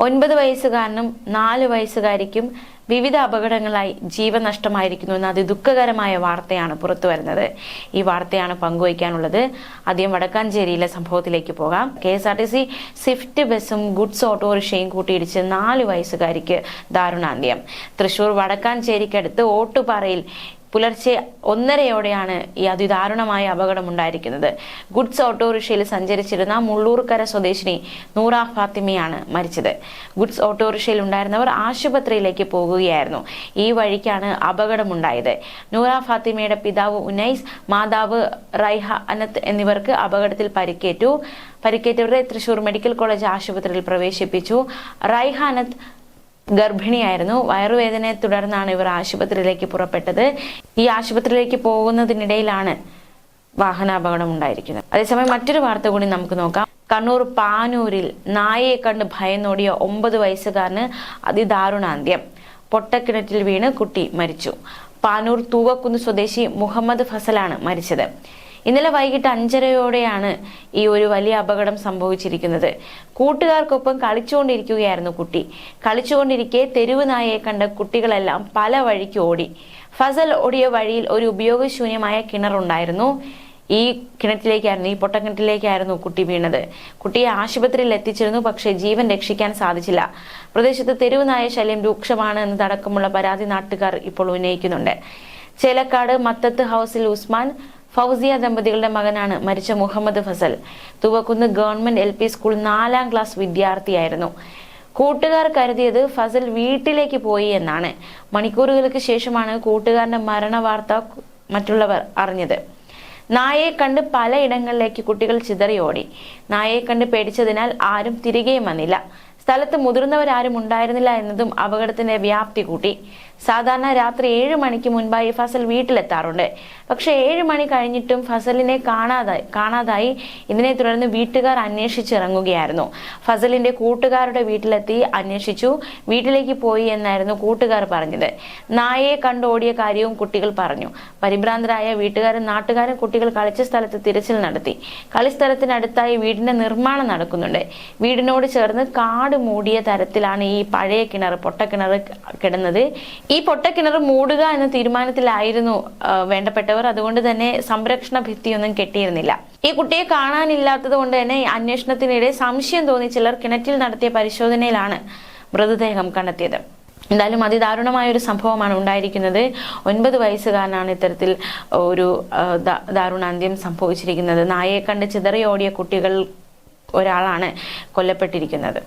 ഒൻപത് വയസ്സുകാരനും നാല് വയസ്സുകാരിക്കും വിവിധ അപകടങ്ങളായി ജീവനഷ്ടമായിരിക്കുന്നു എന്ന അതിദുഃഖകരമായ വാർത്തയാണ് പുറത്തു വരുന്നത്. ഈ വാർത്തയാണ് പങ്കുവയ്ക്കാനുള്ളത്. ആദ്യം വടക്കാഞ്ചേരിയിലെ സംഭവത്തിലേക്ക് പോകാം. K S R T C Swift ബസ്സും ഗുഡ്സ് ഓട്ടോറിക്ഷയും കൂട്ടിയിടിച്ച് നാല് വയസ്സുകാരിക്ക് ദാരുണാന്ത്യം. തൃശൂർ വടക്കാഞ്ചേരിക്കടുത്ത് ഓട്ടുപാറയിൽ പുലർച്ചെ ഒന്നരയോടെയാണ് ഈ അതിദാരുണമായ അപകടം ഉണ്ടായിരിക്കുന്നത്. ഗുഡ്സ് ഓട്ടോറിക്ഷയിൽ സഞ്ചരിച്ചിരുന്ന മുള്ളൂർക്കര സ്വദേശിനി നൂറ ഫാത്തിമയാണ് മരിച്ചത്. ഗുഡ്സ് ഓട്ടോറിക്ഷയിൽ ഉണ്ടായിരുന്നവർ ആശുപത്രിയിലേക്ക് പോകുകയായിരുന്നു. ഈ വഴിക്കാണ് അപകടമുണ്ടായത്. നൂറ ഫാത്തിമയുടെ പിതാവ് ഉനൈസ് മാതാവ് റൈഹ അനത്ത് എന്നിവർക്ക് അപകടത്തിൽ പരിക്കേറ്റു. പരിക്കേറ്റവരെ തൃശൂർ മെഡിക്കൽ കോളേജ് ആശുപത്രിയിൽ പ്രവേശിപ്പിച്ചു. റൈഹ അനത്ത് ഗർഭിണിയായിരുന്നു. വയറുവേദനയെ തുടർന്നാണ് ഇവർ ആശുപത്രിയിലേക്ക് പുറപ്പെട്ടത്. ഈ ആശുപത്രിയിലേക്ക് പോകുന്നതിനിടയിലാണ് വാഹനാപകടം ഉണ്ടായിരിക്കുന്നത്. അതേസമയം മറ്റൊരു വാർത്ത കൂടി നമുക്ക് നോക്കാം. കണ്ണൂർ പാനൂരിൽ നായയെ കണ്ട് ഭയന്നോടിയ ഒമ്പത് വയസ്സുകാരന് അതിദാരുണാന്ത്യം. പൊട്ടക്കിണറ്റിൽ വീണ് കുട്ടി മരിച്ചു. പാനൂർ തൂവക്കുന്ന് സ്വദേശി മുഹമ്മദ് ഫസലാണ് മരിച്ചത്. ഇന്നലെ വൈകിട്ട് അഞ്ചരയോടെയാണ് ഈ ഒരു വലിയ അപകടം സംഭവിച്ചിരിക്കുന്നത്. കൂട്ടുകാർക്കൊപ്പം കളിച്ചുകൊണ്ടിരിക്കുകയായിരുന്നു കുട്ടി. കളിച്ചുകൊണ്ടിരിക്കെ തെരുവ് നായയെ കണ്ട കുട്ടികളെല്ലാം പല വഴിക്ക് ഓടി. ഫസൽ ഓടിയ വഴിയിൽ ഒരു ഉപയോഗശൂന്യമായ കിണറുണ്ടായിരുന്നു ഈ കിണറ്റിലേക്കായിരുന്നു ഈ പൊട്ടക്കിണറ്റിലേക്കായിരുന്നു കുട്ടി വീണത്. കുട്ടിയെ ആശുപത്രിയിൽ എത്തിച്ചിരുന്നു പക്ഷേ ജീവൻ രക്ഷിക്കാൻ സാധിച്ചില്ല. പ്രദേശത്ത് തെരുവ് നായ ശല്യം രൂക്ഷമാണ് എന്നതടക്കമുള്ള പരാതി നാട്ടുകാർ ഇപ്പോൾ ഉന്നയിക്കുന്നുണ്ട്. ചേലക്കാട് മത്തത്ത് ഹൗസിൽ ഉസ്മാൻ ഫൗസിയ ദമ്പതികളുടെ മകനാണ് മരിച്ച Muhammad Fazal. Thuvakkunnu government L school നാലാം ക്ലാസ് വിദ്യാർത്ഥിയായിരുന്നു. കൂട്ടുകാർ കരുതിയത് ഫസൽ വീട്ടിലേക്ക് പോയി എന്നാണ്. മണിക്കൂറുകൾക്ക് ശേഷമാണ് കൂട്ടുകാരന്റെ മരണ വാർത്ത മറ്റുള്ളവർ അറിഞ്ഞത്. നായയെ കണ്ട് പലയിടങ്ങളിലേക്ക് കുട്ടികൾ ചിതറിയോടി. നായയെ കണ്ട് പേടിച്ചതിനാൽ ആരും തിരികെയും വന്നില്ല. സ്ഥലത്ത് മുതിർന്നവരാരും ഉണ്ടായിരുന്നില്ല എന്നതും അപകടത്തിന്റെ വ്യാപ്തി കൂട്ടി. സാധാരണ രാത്രി ഏഴ് മണിക്ക് മുൻപായി ഫസൽ വീട്ടിലെത്താറുണ്ട്. പക്ഷെ ഏഴ് മണി കഴിഞ്ഞിട്ടും ഫസലിനെ കാണാതായി കാണാതായി. ഇതിനെ തുടർന്ന് വീട്ടുകാർ അന്വേഷിച്ചിറങ്ങുകയായിരുന്നു. ഫസലിന്റെ കൂട്ടുകാരുടെ വീട്ടിലെത്തി അന്വേഷിച്ചു. വീട്ടിലേക്ക് പോയി എന്നായിരുന്നു കൂട്ടുകാർ പറഞ്ഞത്. നായയെ കണ്ടോടിയ കാര്യവും കുട്ടികൾ പറഞ്ഞു. പരിഭ്രാന്തരായ വീട്ടുകാരും നാട്ടുകാരും കുട്ടികൾ കളിച്ച സ്ഥലത്ത് തിരച്ചിൽ നടത്തി. കളിസ്ഥലത്തിനടുത്തായി വീടിന്റെ നിർമ്മാണം നടക്കുന്നുണ്ട്. വീടിനോട് ചേർന്ന് കാട് മൂടിയ തരത്തിലാണ് ഈ പഴയ കിണർ പൊട്ടക്കിണർ കിടന്നത്. ഈ പൊട്ടക്കിണർ മൂടുക എന്ന തീരുമാനത്തിലായിരുന്നു വേണ്ടപ്പെട്ടവർ. അതുകൊണ്ട് തന്നെ സംരക്ഷണ ഭിത്തിയൊന്നും കെട്ടിയിരുന്നില്ല. ഈ കുട്ടിയെ കാണാനില്ലാത്തത് കൊണ്ട് തന്നെ അന്വേഷണത്തിനിടെ സംശയം തോന്നി ചിലർ കിണറ്റിൽ നടത്തിയ പരിശോധനയിലാണ് മൃതദേഹം കണ്ടെത്തിയത്. എന്തായാലും അതിദാരുണമായ ഒരു സംഭവമാണ് ഉണ്ടായിരിക്കുന്നത്. ഒൻപത് വയസ്സുകാരനാണ് ഇത്തരത്തിൽ ഒരു ദാരുണാന്ത്യം സംഭവിച്ചിരിക്കുന്നത്. നായയെ കണ്ട് ചിതറിയോടിയ കുട്ടികൾ ഒരാളാണ് കൊല്ലപ്പെട്ടിരിക്കുന്നത്.